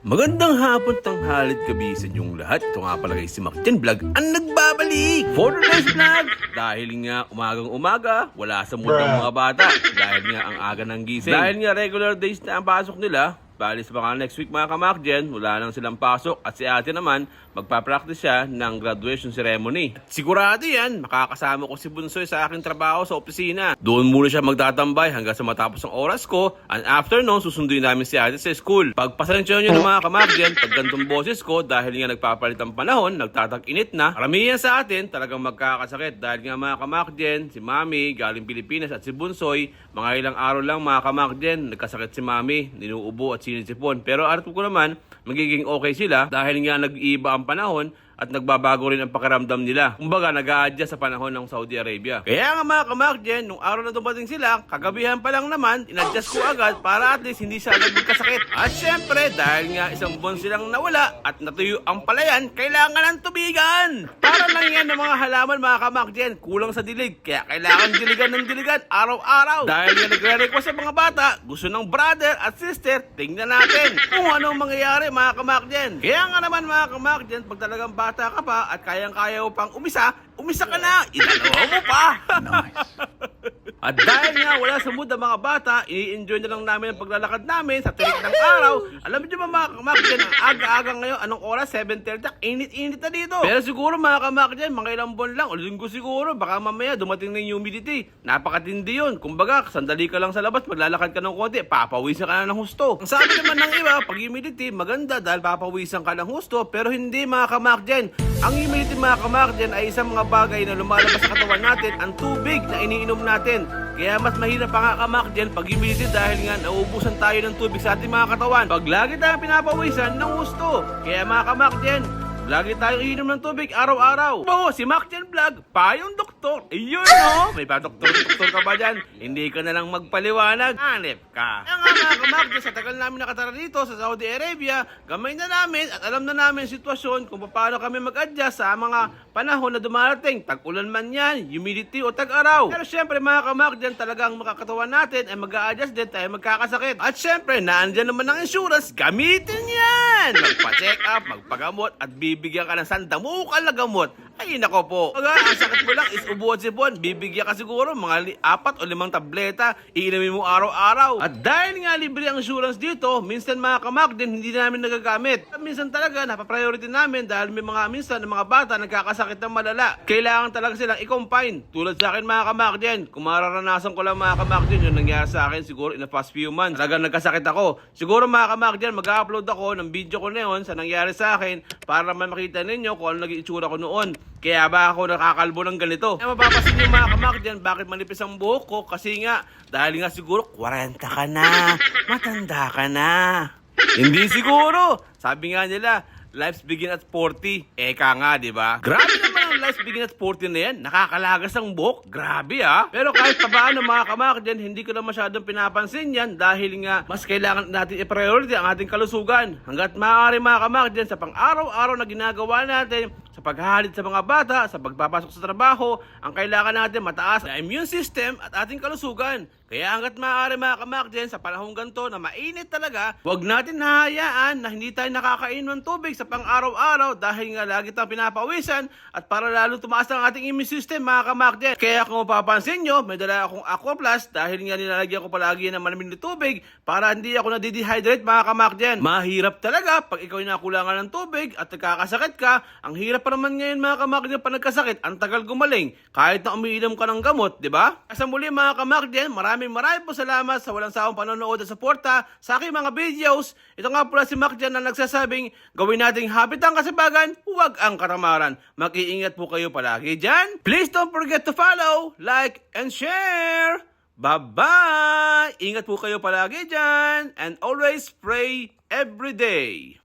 Magandang hapon tanghalit kabisan yung lahat. Ito nga pala si Macjan Vlog ang nagbabalik for today's vlog. Dahil nga umagang umaga, wala sa mundo mga bata. Dahil nga ang aga ng gising. Dahil nga regular days na ang pasok nila, Bali sa mga next week mga kamakjen, wala nang silang pasok at si ate naman, magpa-practice siya ng graduation ceremony. At sigurado yan, makakasama ko si Bunsoy sa aking trabaho sa opisina. Doon muna siya magtatambay hanggang sa matapos ang oras ko and after noon, susunduin namin si ate sa school. Pagpasensya nyo ng mga kamakjen, pag gantong boses ko, dahil nga nagpapalit ang panahon, nagtatag-init na, karamihan sa atin talagang magkakasakit dahil nga mga kamakjen, si Mami galing Pilipinas at si Bunsoy, mga ilang araw lang mga kamakjen, nagkasakit si Mami, ninuubo at sinisipon. Pero araw ko naman, magiging okay sila dahil nga nag-iiba ang panahon at nagbabago rin ang pakiramdam nila. Kumbaga, nag adjust sa panahon ng Saudi Arabia. Kaya nga mga kamakjen, nung araw na dumating sila, kagabihan pa lang naman, in-adjust ko agad para at least hindi siya agad magkasakit. At syempre, dahil nga isang buwan silang nawala at natuyo ang palayan, kailangan ng tubigan! Para lang yan ng mga halaman mga kamakjen, kulang sa dilig. Kaya kailangan diligan ng diligan araw-araw. Dahil nga nagre-request sa mga bata, gusto ng brother at sister, tingnan natin kung anong mangyayari mga kamakjen. Kaya nga naman mga kamakjen, pag talagang bata ka pa at kayang-kaya mo pang umisa, umisa ka na! Idalawa mo pa! At dahil nga wala sa mood ang mga bata, i-enjoy na lang namin ang paglalakad namin sa tirik ng araw. Alam niyo ba mga kamakjan, aga-aga ngayon, anong oras? 7.30, init-init na dito. Pero siguro mga kamakjan, mga ilang buwan lang, o linggo siguro, baka mamaya dumating na yung humidity. Napakatindi yun. Kumbaga, sandali ka lang sa labas, maglalakad ka ng konti, papawisan ka na ng husto. Ang sabi naman ng iba, pag humidity, maganda dahil papawisan ka ng husto, pero hindi mga kamakjan. Ang humidity mga kamakjan ay isang mga bagay na lumalabas sa katawan natin, ang tubig na iniinom natin. Kaya mas mahirap pa nga kamakjan pag humidity dahil nga nauubusan tayo ng tubig sa ating mga katawan. Pag lagi tayong pinapawisan ng gusto. Kaya mga kamakjan, Lagi tayong inom ng tubig araw-araw. Oo, si Macjan Vlog, payong doktor. Iyon, no? May pa doktor-doktor ka ba dyan? Hindi ka na lang magpaliwanag. Hanep ka. Kaya nga mga kamakjan, sa tagal namin nakatara dito sa Saudi Arabia, gamay na namin at alam na namin ang sitwasyon kung paano kami mag-adjust sa mga panahon na dumarating. Tag-ulan man yan, humidity o tag-araw. Pero syempre mga kamakjan, talagang makakatawan natin ay mag-a-adjust din tayo magkakasakit. At syempre, naandyan naman ang insurance, gamitin yan! Magpa-check up, magpagamot at bibigyan ka ng sandamukal na gamot. Ay nako po. Aga, ang sakit mo lang is ubo at sipon. Bibigyan ka siguro mga apat o limang tableta. Iinumin mo araw-araw. At dahil nga libre ang insurance dito, minsan mga kamak din hindi namin nagagamit. Minsan talaga napapriority namin dahil may mga minsan ng mga bata nagkakasakit ng malala. Kailangan talaga silang i-confine. Tulad sa akin mga kamak din. Kung mararanasan ko lang mga kamak din yung nangyari sa akin siguro in the past few months. Talagang nagkasakit ako. Siguro mga kamak din mag-upload ako ng video ko na yun sa nangyari sa akin para naman makita ninyo kung ano naging itsura ko noon. Kaya ba ako nakakalbo ng ganito? Kaya mapapasin niyo mga kamak dyan, bakit manipis ang buhok ko? Kasi nga, dahil nga siguro 40 ka na, matanda ka na. Hindi siguro. Sabi nga nila, lives begin at 40. Eka nga, di ba? Grabe naman ang lives begin at 40 na yan. Nakakalagas ang buhok. Grabe ah. Pero kahit pa paano mga kamak dyan, hindi ko na masyadong pinapansin yan dahil nga mas kailangan natin i-priority ang ating kalusugan. Hanggat maaari mga kamak dyan sa pang-araw-araw na ginagawa natin, sa paghahalid sa mga bata, sa pagpapasok sa trabaho, ang kailangan natin mataas na immune system at ating kalusugan. Kaya hanggat maaari mga kamakjen sa panahong ganito na mainit talaga, huwag natin nahayaan na hindi tayo nakakainom ng tubig sa pang-araw-araw dahil nga lagi tayong pinapawisan at para lalo tumaas ang ating immune system mga kamakjen. Kaya kung mapapansin nyo, may dala akong Aqua Plus dahil nga nilalagyan ko palagi ng malamig na tubig para hindi ako nadidehydrate mga kamakjen. Mahirap talaga pag ikaw nakulangan ng tubig at nagkakasakit ka, ang hirap pa naman ngayon mga kamakjen pag nagkasakit, ang tagal gumaling kahit na umiinom ka ng gamot, di ba? Sa muli mga kamakjen, maraming maraming po salamat sa walang sawang panonood at suporta sa aking mga videos. Ito nga pala si Macjan na nagsasabing gawin nating habit ang kasibagan, huwag ang katamaran. Mag-iingat po kayo palagi dyan. Please don't forget to follow, like, and share. Bye-bye! Ingat po kayo palagi dyan and always pray every day.